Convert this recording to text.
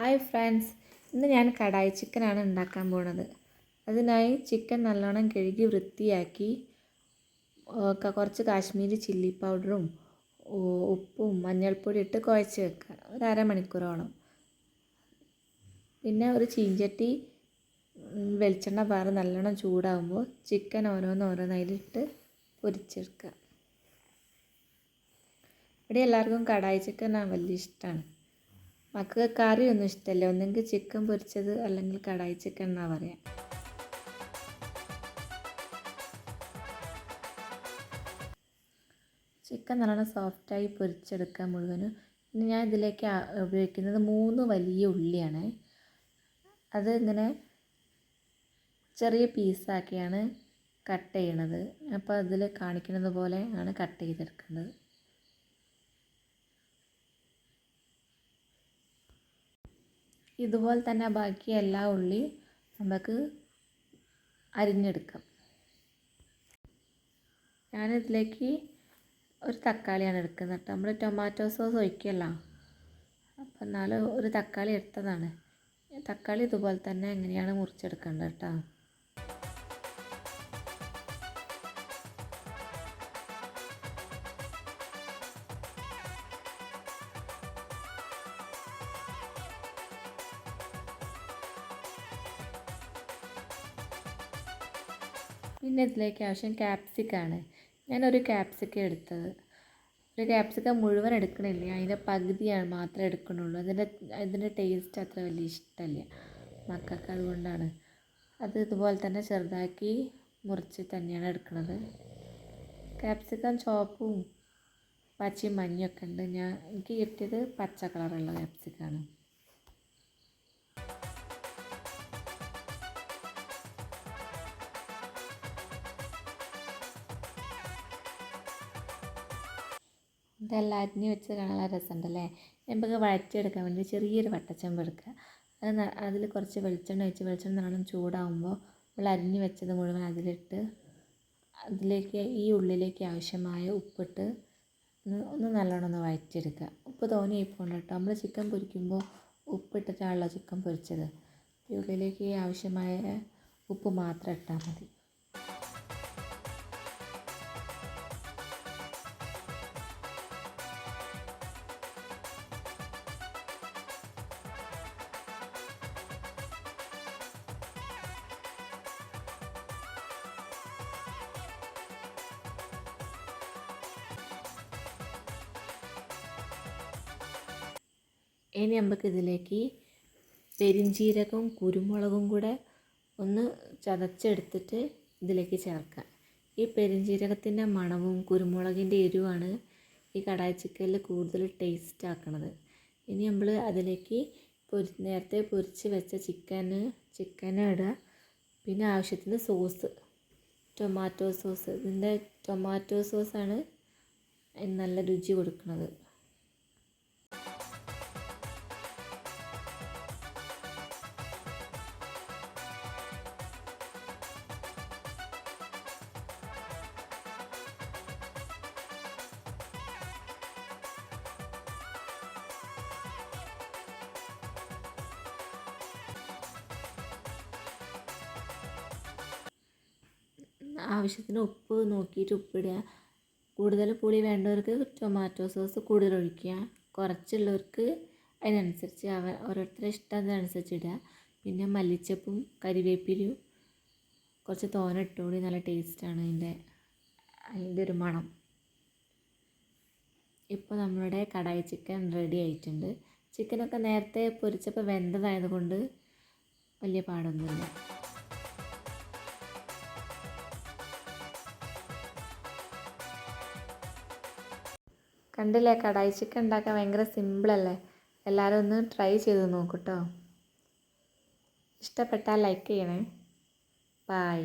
Hi friends ഇന്ന് ഞാൻ കടായി ചിക്കനാണ് ഉണ്ടാക്കാൻ പോണത്. അതിനായി ചിക്കൻ നല്ലോണം കഴുകി വൃത്തിയാക്കി കുറച്ച് കാശ്മീരി ചില്ലി പൗഡറും ഉപ്പും മഞ്ഞൾപ്പൊടി ഇട്ട് കുഴച്ച് വെക്കുക. ഒരു അരമണിക്കൂറോളം. പിന്നെ ഒരു ചീഞ്ചട്ടി വെളിച്ചെണ്ണ പാറ് നല്ലോണം ചൂടാകുമ്പോൾ ചിക്കൻ ഓരോന്ന് ഓരോന്ന് അതിലിട്ട് പൊരിച്ചെടുക്കുക. ഇവിടെ എല്ലാവർക്കും കടായി ചിക്കൻ വലിയ ഇഷ്ടമാണ് മക്കൾക്ക് ഒന്നും ഇഷ്ടമല്ല ഒന്നെങ്കിൽ ചിക്കൻ പൊരിച്ചത് അല്ലെങ്കിൽ കടായി ചിക്കൻ എന്നാ പറയാം. ചിക്കൻ നല്ലോണം സോഫ്റ്റായി പൊരിച്ചെടുക്കാൻ മുഴുവനും പിന്നെ ഞാൻ ഇതിലേക്ക് ഉപയോഗിക്കുന്നത് മൂന്ന് വലിയ ഉള്ളിയാണ്. അത് ഇങ്ങനെ ചെറിയ പീസാക്കിയാണ് കട്ട് ചെയ്യണത്. അപ്പോൾ അതിൽ കാണിക്കുന്നത് പോലെ ആണ് കട്ട് ചെയ്തെടുക്കേണ്ടത് ഇതുപോലെ തന്നെ ബാക്കി എല്ലാ ഉള്ളി നമുക്ക് അരിഞ്ഞെടുക്കാം. ഞാനിതിലേക്ക് ഒരു തക്കാളിയാണ് എടുക്കുന്നത് കേട്ടോ. നമ്മൾ ടൊമാറ്റോ സോസ് ഒഴിക്കല്ല. അപ്പം എന്നാലും ഒരു തക്കാളി എടുത്തതാണ്. തക്കാളി ഇതുപോലെ തന്നെ എങ്ങനെയാണ് മുറിച്ചെടുക്കേണ്ടത് കേട്ടോ? പിന്നെ ഇതിലേക്ക് ആവശ്യം ക്യാപ്സിക്കാണ് ഞാനൊരു ക്യാപ്സിക്ക എടുത്തത്. ഒരു ക്യാപ്സിക്ക മുഴുവൻ എടുക്കണില്ല. അതിന്റെ പകുതിയാണ് മാത്രമേ എടുക്കണുള്ളൂ അതിന്റെ അതിന്റെ ടേസ്റ്റ് അത്ര വലിയ ഇഷ്ടമല്ല മക്കൾക്ക് അതുകൊണ്ടാണ്. അത് ഇതുപോലെ തന്നെ ചെറുതാക്കി മുറിച്ച് തന്നെയാണ് എടുക്കുന്നത് ക്യാപ്സിക്കം ചുവപ്പും പച്ചയും മഞ്ഞയൊക്കെ ഉണ്ട്. ഞാൻ എനിക്ക് കിട്ടിയത് പച്ച കളറുള്ള ക്യാപ്സിക്കാണ് ഇതെല്ലാം അരിഞ്ഞ് വെച്ച് കാണാൻ രസമുണ്ടല്ലേ ചെമ്പൊക്കെ വഴറ്റിയെടുക്കാൻ വേണ്ടി ചെറിയൊരു വട്ടച്ചെമ്പ് എടുക്കുക. അത് അതിൽ കുറച്ച് വെളിച്ചെണ്ണ ഒഴിച്ച് വെളിച്ചെണ്ണ നല്ലോണം ചൂടാകുമ്പോൾ നമ്മൾ അരിഞ്ഞ് വെച്ചത് മുഴുവൻ അതിലിട്ട് അതിലേക്ക് ഈ ഉള്ളിലേക്ക് ആവശ്യമായ ഉപ്പിട്ട് ഒന്ന് നല്ലോണം ഒന്ന് വഴറ്റിയെടുക്കുക. ഉപ്പ് തോനെ പോകണ്ട കേട്ടോ. നമ്മൾ ചിക്കൻ പൊരിക്കുമ്പോൾ ഉപ്പിട്ടിട്ടാണല്ലോ ചിക്കൻ പൊരിച്ചത്. ഈ ഉള്ളിലേക്ക് ആവശ്യമായ ഉപ്പ് മാത്രം ഇട്ടാൽ മതി. ഇനി നമുക്ക് ഇതിലേക്ക് പെരിഞ്ചീരകവും കുരുമുളകും കൂടെ ഒന്ന് ചതച്ചെടുത്തിട്ട് ഇതിലേക്ക് ചേർക്കാം. ഈ പെരിഞ്ചീരകത്തിന്റെ മണവും കുരുമുളകിന്റെ എരിവാണ് ഈ കടായ ചിക്കനിൽ കൂടുതൽ ടേസ്റ്റ് ആക്കണത്. ഇനി നമ്മൾ അതിലേക്ക് പൊരി നേരത്തെ പൊരിച്ച് വെച്ച ചിക്കന് ചിക്കന് ഇടുക. പിന്നെ ആവശ്യത്തിന് സോസ് ടൊമാറ്റോ സോസ് ഇതിന്റെ ടൊമാറ്റോ സോസാണ് നല്ല രുചി കൊടുക്കുന്നത്. ആവശ്യത്തിന് ഉപ്പ് നോക്കിയിട്ട് ഉപ്പിടുക. കൂടുതൽ പുളി വേണ്ടവർക്ക് ടൊമാറ്റോ സോസ് കൂടുതൽ ഒഴിക്കുക. കുറച്ചുള്ളവർക്ക് അതിനനുസരിച്ച് അവ ഓരോരുത്തരുടെ ഇഷ്ടത്തിനനുസരിച്ച് ഇടുക. പിന്നെ മല്ലിച്ചപ്പും കരിവേപ്പിലും കുറച്ച് തോന ഇട്ടുകൂടി നല്ല ടേസ്റ്റാണ് അതിന്റെ അതിന്റെ ഒരു മണം. ഇപ്പോൾ നമ്മളുടെ കടായി ചിക്കൻ റെഡി ആയിട്ടുണ്ട്. ചിക്കനൊക്കെ നേരത്തെ പൊരിച്ചപ്പോൾ വെന്തതായതുകൊണ്ട് വലിയ പാടൊന്നുമില്ല. കണ്ടില്ലേ? കടായി ചിക്കൻ ഉണ്ടാക്കാൻ ഭയങ്കര സിമ്പിളല്ലേ എല്ലാവരും ഒന്ന് ട്രൈ ചെയ്ത് നോക്കൂ കേട്ടോ ഇഷ്ടപ്പെട്ടാൽ ലൈക്ക് ചെയ്യണേ. ബായ്